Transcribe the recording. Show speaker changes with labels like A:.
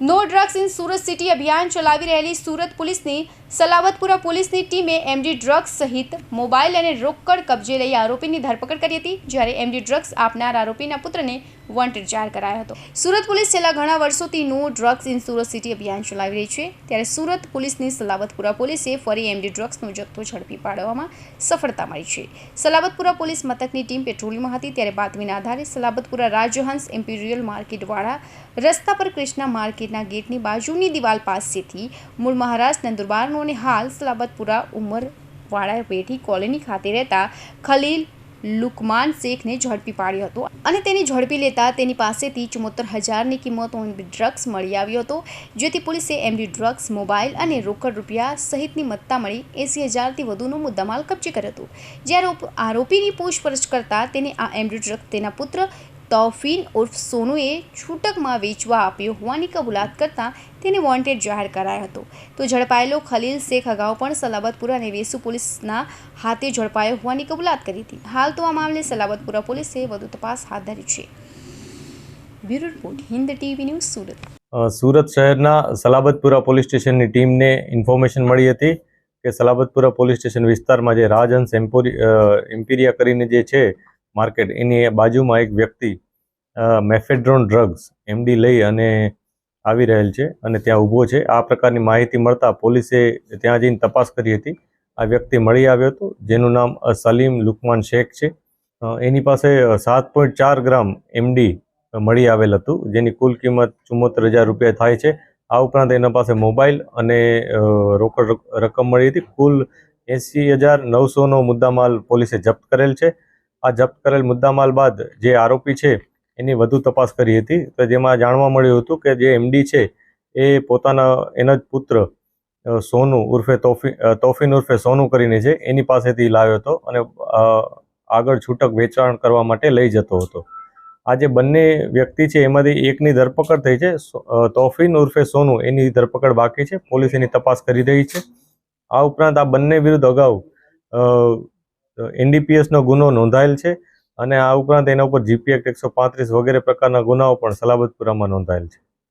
A: No drugs in Surat city અભિયાન ચલાવી રહેલી સુરત પોલીસની સલાવતપુરા પોલીસની ટીમે એમડી ડ્રગ્સ સહિત મોબાઈલ અને રોકડ કબજે લઈ આરોપીની ધરપકડ કરી હતી. જ્યારે એમડી ડ્રગ્સ આપનાર આરોપીના પુત્રને વોન્ટેડ જાહેર કરાયો હતો. સુરત પોલીસ છેલ્લા ઘણા વર્ષોથી no drugs in Surat city અભિયાન ચલાવી રહી છે. ત્યારે સુરત પોલીસની સલાવતપુરા પોલીસે ફરી એમડી ડ્રગ્સનો જથ્થો ઝડપી પાડવામાં સફળતા મળી છે. સલાબતપુરા પોલીસ મથકની ટીમ પેટ્રોલિંગમાં હતી, ત્યારે બાતમીના આધારે સલાબતપુરા રાજહંસ ઇમ્પિરિયલ માર્કેટવાળા રસ્તા પર કૃષ્ણા માર્કેટના ગેટની બાજુની દિવાલ પાસેથી મૂળ મહારાષ્ટ્ર નંદુરબારનો અને હાલ સલાબતપુરા ઉમરવાળા પેઠી કોલોની ખાતે રહેતા ખલીલ લુકમાન શેખને ઝડપી પાડ્યો હતો. અને તેને ઝડપી લેતા તેની પાસેથી ચુમ્મોતર હજારની કિંમત એમડી ડ્રગ્સ મળી આવ્યો હતો, જેથી પોલીસે એમડી ડ્રગ્સ, મોબાઈલ અને રોકડ રૂપિયા સહિતની મત્તા મળી એંસી હજારથી વધુનો મુદ્દામાલ કબજે કર્યો હતો. જ્યારે આરોપીની પૂછપરછ કરતા તેને આ એમડી ડ્રગ્સ તેના પુત્ર તૌફીન ઉર્ફ સોનુએ છૂટકમાં વેચવા આપ્યો હોવાની કબૂલાત કરતાં તેને વોન્ટેડ જાહેર કરાયો હતો. તો ઝડપાયેલો ખલીલ શેખ અગાઉ પણ સલાબતપુરા અને વેસુ પોલીસના હાથે ઝડપાયો હોવાની કબૂલાત કરી હતી. હાલ તો આ મામલે સલાબતપુરા પોલીસે વધુ તપાસ હાથ ધરી છે. Bureau report, Hind TV news Surat.
B: Surat શહેરના સલાબતપુરા પોલીસ સ્ટેશનની ટીમને ઇન્ફોર્મેશન મળી હતી કે સલાબતપુરા પોલીસ સ્ટેશન વિસ્તારમાં જે રાજહંસ એમ્પોરી એમ્પિરિયા કરીને જે છે માર્કેટ. એની બાજુમાં એક વ્યક્તિ મેફેડ્રોન ડ્રગ્સ એમડી લઈ અને આવી રહેલ છે અને ત્યાં ઊભો છે. આ પ્રકારની માહિતી મળતા પોલીસે ત્યાં જઈને તપાસ કરી હતી. આ વ્યક્તિ મળી આવ્યો હતો, જેનું નામ સલીમ લુકમાન શેખ છે. એની પાસે સાત પોઈન્ટ ચાર ગ્રામ એમડી મળી આવેલ હતું, જેની કુલ કિંમત ચુમ્મોતેર હજાર રૂપિયા થાય છે. આ ઉપરાંત એના પાસે મોબાઈલ અને રોકડ રક- રકમ મળી હતી. કુલ એંસી હજાર નવસોનો મુદ્દામાલ પોલીસે જપ્ત કરેલ છે. આ જપ્ત કરેલ મુદ્દામાલ બાદ જે આરોપી છે, એની વધુ તપાસ કરી હતી. તો જેમાં જાણવા મળ્યું હતું કે જે એમડી છે, એ પોતાના, એના જ પુત્ર સોનુ ઉર્ફે તોફી તોફીન ઉર્ફે સોનુ કરીને છે, એની પાસેથી લાવ્યો હતો અને આગળ છૂટક વેચાણ કરવા માટે લઈ જતો હતો. આ જે બંને વ્યક્તિ છે, એમાંથી એકની ધરપકડ થઈ છે તોફીન ઉર્ફે સોનુ, એની ધરપકડ બાકી છે, પોલીસ એની તપાસ કરી રહી છે. આ ઉપરાંત આ બંને વિરુદ્ધ અગાઉ એનડીપીએસનો ગુનો નોંધાયેલ છે અને આ ઉપરાંત એના ઉપર જીપી એક્ટ એકસો પાંત્રીસ વગેરે પ્રકારના ગુનાઓ પણ સલાબતપુરામાં નોંધાયેલ છે.